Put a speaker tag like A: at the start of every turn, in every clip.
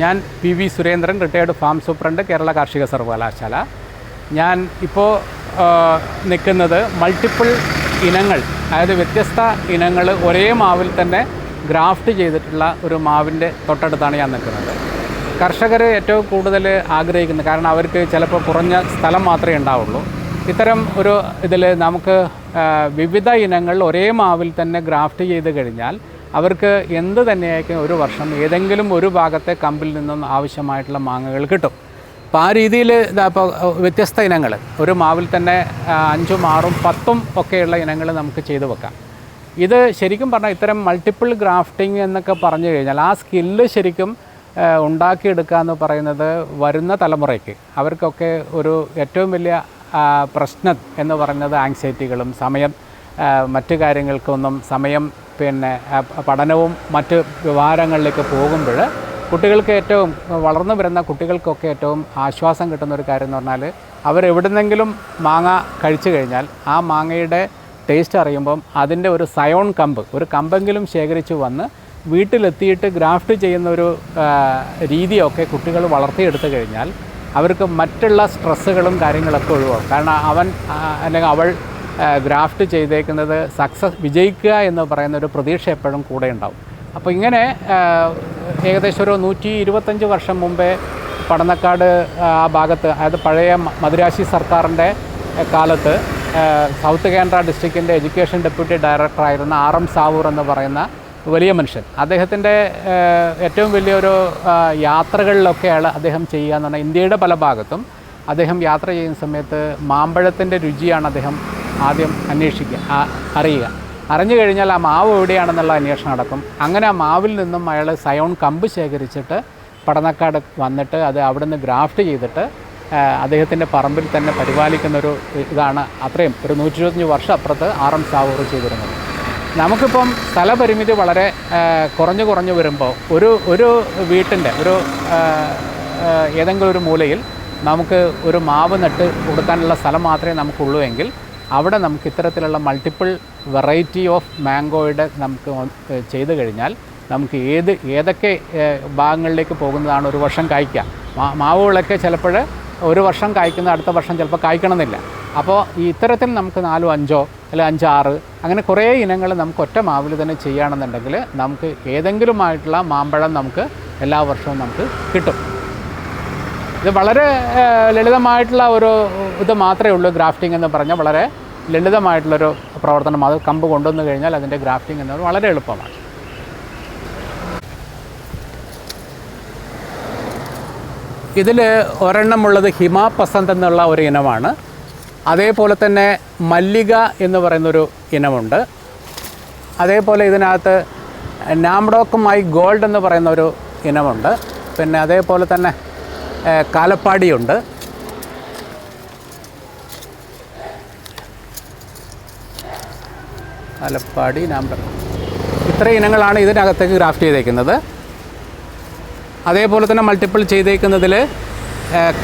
A: ഞാൻ P V Surendran retired farm superintendent Kerala കാർഷിക സർവകലാശാല. ഞാൻ ഇപ്പോൾ നിൽക്കുന്നത് മൾട്ടിപ്പിൾ ഇനങ്ങൾ അതായത് വ്യത്യസ്ത ഇനങ്ങൾ ഒരേ മാവിൽ തന്നെ ഗ്രാഫ്റ്റ് ചെയ്തിട്ടുള്ള ഒരു മാവിന്റെ തൊട്ടടുത്താണ് ഞാൻ നിൽക്കുന്നത്. കർഷകർ ഏറ്റവും കൂടുതൽ ആഗ്രഹിക്കുന്നത് കാരണം അവർക്ക് ചിലപ്പോൾ കുറഞ്ഞ സ്ഥലം മാത്രമേ ഉണ്ടാവുള്ളൂ. ഇത്തരം ഒരു ഇതിൽ നമുക്ക് വിവിധ ഇനങ്ങൾ ഒരേ മാവിൽ തന്നെ ഗ്രാഫ്റ്റ് ചെയ്ത് കഴിഞ്ഞാൽ അവർക്ക് എന്ത് തന്നെയായിരിക്കും ഒരു വർഷം ഏതെങ്കിലും ഒരു ഭാഗത്തെ കമ്പിൽ നിന്നും ആവശ്യമായിട്ടുള്ള മാങ്ങകൾ കിട്ടും. അപ്പോൾ ആ രീതിയിൽ ഇപ്പോൾ വ്യത്യസ്ത ഇനങ്ങൾ. ഒരു മാവിൽ തന്നെ അഞ്ചും ആറും പത്തും ഒക്കെയുള്ള ഇനങ്ങൾ നമുക്ക് ചെയ്തു വെക്കാം. ഇത് ശരിക്കും പറഞ്ഞാൽ ഇത്തരം മൾട്ടിപ്പിൾ ഗ്രാഫ്റ്റിംഗ് എന്നൊക്കെ പറഞ്ഞു കഴിഞ്ഞാൽ ആ സ്കില്ല് ശരിക്കും ഉണ്ടാക്കിയെടുക്കുക എന്ന് പറയുന്നത് വരുന്ന തലമുറയ്ക്ക് അവർക്കൊക്കെ ഒരു ഏറ്റവും വലിയ പ്രശ്നം എന്ന് പറയുന്നത് ആങ്സൈറ്റികളും സമയം മറ്റു കാര്യങ്ങൾക്കൊന്നും സമയം പിന്നെ പഠനവും മറ്റ് വ്യവഹാരങ്ങളിലേക്ക് പോകുമ്പോൾ കുട്ടികൾക്ക് ഏറ്റവും വളർന്നു വരുന്ന കുട്ടികൾക്കൊക്കെ ഏറ്റവും ആശ്വാസം കിട്ടുന്ന ഒരു കാര്യം എന്ന് പറഞ്ഞാൽ അവരെവിടുന്നെങ്കിലും മാങ്ങ കഴിച്ചു കഴിഞ്ഞാൽ ആ മാങ്ങയുടെ ടേസ്റ്റ് അറിയുമ്പം അതിന്റെ ഒരു സയോൺ കമ്പ് ഒരു കമ്പെങ്കിലും ശേഖരിച്ച് വന്ന് വീട്ടിലെത്തിയിട്ട് ഗ്രാഫ്റ്റ് ചെയ്യുന്ന ഒരു രീതിയൊക്കെ കുട്ടികൾ വളർത്തിയെടുത്തു കഴിഞ്ഞാൽ അവർക്ക് മറ്റുള്ള സ്ട്രെസ്സുകളും കാര്യങ്ങളൊക്കെ ഒഴിവാകും. കാരണം അവൻ അല്ലെങ്കിൽ അവൾ ഗ്രാഫ്റ്റ് ചെയ്തേക്കുന്നത് സക്സസ് വിജയിക്കുക എന്ന് പറയുന്ന ഒരു പ്രതീക്ഷ എപ്പോഴും കൂടെ ഉണ്ടാവും. അപ്പോൾ ഇങ്ങനെ ഏകദേശം ഒരു നൂറ്റി ഇരുപത്തഞ്ച് വർഷം മുമ്പേ പടന്നക്കാട് ആ ഭാഗത്ത് അതായത് പഴയ മദുരാശി സർക്കാരിന്റെ കാലത്ത് സൗത്ത് കേന്ദ്ര ഡിസ്ട്രിക്റ്റിന്റെ എഡ്യൂക്കേഷൻ ഡെപ്യൂട്ടി ഡയറക്ടറായിരുന്ന ആർ എം സാവൂർ എന്ന് പറയുന്ന വലിയ മനുഷ്യൻ. അദ്ദേഹത്തിന്റെ ഏറ്റവും വലിയൊരു യാത്രകളിലൊക്കെയാണ് അദ്ദേഹം ചെയ്യുക എന്ന് പറഞ്ഞാൽ ഇന്ത്യയുടെ പല ഭാഗത്തും അദ്ദേഹം യാത്ര ചെയ്യുന്ന സമയത്ത് മാമ്പഴത്തിന്റെ രുചിയാണ് അദ്ദേഹം ആദ്യം അന്വേഷിക്കുക അറിയുക. അറിഞ്ഞു കഴിഞ്ഞാൽ ആ മാവ് എവിടെയാണെന്നുള്ള അന്വേഷണം നടക്കും. അങ്ങനെ ആ മാവിൽ നിന്നും അയാൾ സയോൺ കമ്പ് ശേഖരിച്ചിട്ട് പടന്നക്കാട് വന്നിട്ട് അത് അവിടുന്ന് ഗ്രാഫ്റ്റ് ചെയ്തിട്ട് അദ്ദേഹത്തിന്റെ പറമ്പിൽ തന്നെ പരിപാലിക്കുന്ന ഒരു ഇതാണ് അത്രയും ഒരു നൂറ്റി ഇരുപത്തഞ്ച് വർഷം അപ്പുറത്ത് ആർ എം സാവൂർ ചെയ്തിരുന്നത്. നമുക്കിപ്പം സ്ഥലപരിമിതി വളരെ കുറഞ്ഞു കുറഞ്ഞു വരുമ്പോൾ ഒരു ഒരു വീട്ടിന്റെ ഒരു ഏതെങ്കിലും ഒരു മൂലയിൽ നമുക്ക് ഒരു മാവ് നട്ട് കൊടുക്കാനുള്ള സ്ഥലം മാത്രമേ നമുക്കുള്ളൂ എങ്കിൽ അവിടെ നമുക്ക് ഇത്തരത്തിലുള്ള മൾട്ടിപ്പിൾ വെറൈറ്റി ഓഫ് മാംഗോയുടെ നമുക്ക് ചെയ്തു കഴിഞ്ഞാൽ നമുക്ക് ഏത് ഏതൊക്കെ ഭാഗങ്ങളിലേക്ക് പോകുന്നതാണ് ഒരു വർഷം കായ്ക്കുക. മാവുകളൊക്കെ ചിലപ്പോൾ ഒരു വർഷം കായ്ക്കുന്ന അടുത്ത വർഷം ചിലപ്പോൾ കായ്ക്കണമെന്നില്ല. അപ്പോൾ ഈ ഇത്തരത്തിൽ നമുക്ക് നാലോ അഞ്ചോ അല്ലെ അഞ്ചാറ് അങ്ങനെ കുറേ ഇനങ്ങൾ നമുക്ക് ഒറ്റ മാവിൽ തന്നെ ചെയ്യുകയാണെന്നുണ്ടെങ്കിൽ നമുക്ക് ഏതെങ്കിലുമായിട്ടുള്ള മാമ്പഴം നമുക്ക് എല്ലാ വർഷവും നമുക്ക് കിട്ടും. ഇത് വളരെ ലളിതമായിട്ടുള്ള ഒരു ഇത് മാത്രമേ ഉള്ളൂ ഗ്രാഫ്റ്റിംഗ് എന്ന് പറഞ്ഞാൽ. വളരെ ലളിതമായിട്ടുള്ളൊരു പ്രവർത്തനം. അത് കമ്പ് കൊണ്ടുവന്നു കഴിഞ്ഞാൽ അതിന്റെ ഗ്രാഫ്റ്റിംഗ് എന്നത് വളരെ എളുപ്പമാണ്. ഇതിൽ ഒരെണ്ണമുള്ളത് ഹിമ പസന്ത് എന്നുള്ള ഒരു ഇനമാണ്. അതേപോലെ തന്നെ മല്ലിക എന്ന് പറയുന്നൊരു ഇനമുണ്ട്. അതേപോലെ ഇതിനകത്ത് നാംഡോക്കുമായി ഗോൾഡ് എന്ന് പറയുന്ന ഒരു ഇനമുണ്ട്. പിന്നെ അതേപോലെ തന്നെ കാലപ്പാടിയുണ്ട്. കാലപ്പാടി നമ്പർ ഇത്ര ഇനങ്ങളാണ് ഇതിനകത്തേക്ക് ഗ്രാഫ്റ്റ് ചെയ്തേക്കുന്നത്. അതേപോലെ തന്നെ മൾട്ടിപ്പിൾ ചെയ്തേക്കുന്നതിൽ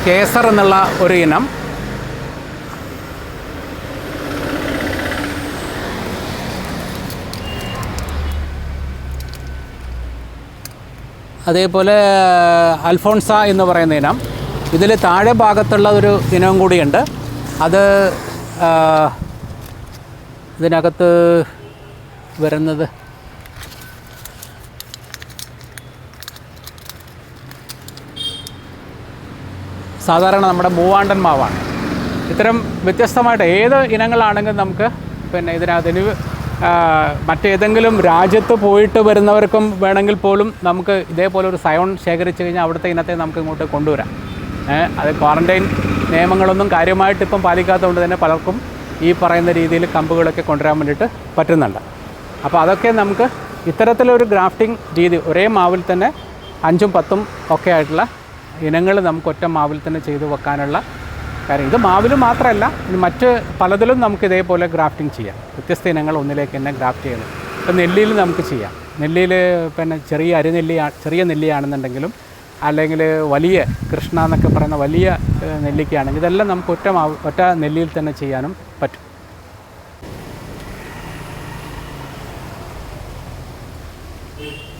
A: കേസർ എന്നുള്ള ഒരു ഇനം. അതേപോലെ അൽഫോൺസ എന്ന് പറയുന്ന ഇനം. ഇതിൽ താഴെ ഭാഗത്തുള്ള ഒരു ഇനവും കൂടിയുണ്ട്. അത് ഇതിനകത്ത് വരുന്നത് സാധാരണ നമ്മുടെ മൂവാണ്ടൻ മാവാണ്. ഇത്തരം വ്യത്യസ്തമായിട്ട് ഏത് ഇനങ്ങളാണെങ്കിലും നമുക്ക് പിന്നെ ഇതിനകത്ത് മറ്റേതെങ്കിലും രാജ്യത്ത് പോയിട്ട് വരുന്നവർക്കും വേണമെങ്കിൽ പോലും നമുക്ക് ഇതേപോലെ ഒരു സയോൺ ശേഖരിച്ച് കഴിഞ്ഞാൽ അവിടുത്തെ ഇനത്തെ നമുക്ക് ഇങ്ങോട്ട് കൊണ്ടുവരാം. അത് ക്വാറന്റൈൻ നിയമങ്ങളൊന്നും കാര്യമായിട്ട് ഇപ്പം പാലിക്കാത്തതുകൊണ്ട് തന്നെ പലർക്കും ഈ പറയുന്ന രീതിയിൽ കമ്പുകളൊക്കെ കൊണ്ടുവരാൻ വേണ്ടിയിട്ട് പറ്റുന്നുണ്ട്. അപ്പോൾ അതൊക്കെ നമുക്ക് ഇത്തരത്തിലൊരു ഗ്രാഫ്റ്റിംഗ് രീതി ഒരേ മാവിൽ തന്നെ അഞ്ചും പത്തും ഒക്കെ ആയിട്ടുള്ള ഇനങ്ങൾ നമുക്ക് ഒറ്റ മാവിൽ തന്നെ ചെയ്തു വെക്കാനുള്ള കാര്യം ഇത് മാവിലും മാത്രമല്ല മറ്റ് പലതിലും നമുക്ക് ഇതേപോലെ ഗ്രാഫ്റ്റിംഗ് ചെയ്യാം. വ്യത്യസ്ത ഇനങ്ങൾ ഒന്നിലേക്ക് തന്നെ ഗ്രാഫ്റ്റ് ചെയ്യുന്നത് ഇപ്പം നെല്ലിയിൽ നമുക്ക് ചെയ്യാം. നെല്ലിയിൽ പിന്നെ ചെറിയ അരിനെല്ലി ചെറിയ നെല്ലിയാണെന്നുണ്ടെങ്കിലും അല്ലെങ്കിൽ വലിയ കൃഷ്ണ എന്നൊക്കെ പറയുന്ന വലിയ നെല്ലിക്കയാണെങ്കിൽ ഇതെല്ലാം നമുക്ക് ഒറ്റ ഒറ്റ നെല്ലിയിൽ തന്നെ ചെയ്യാനും പറ്റും. Thank you.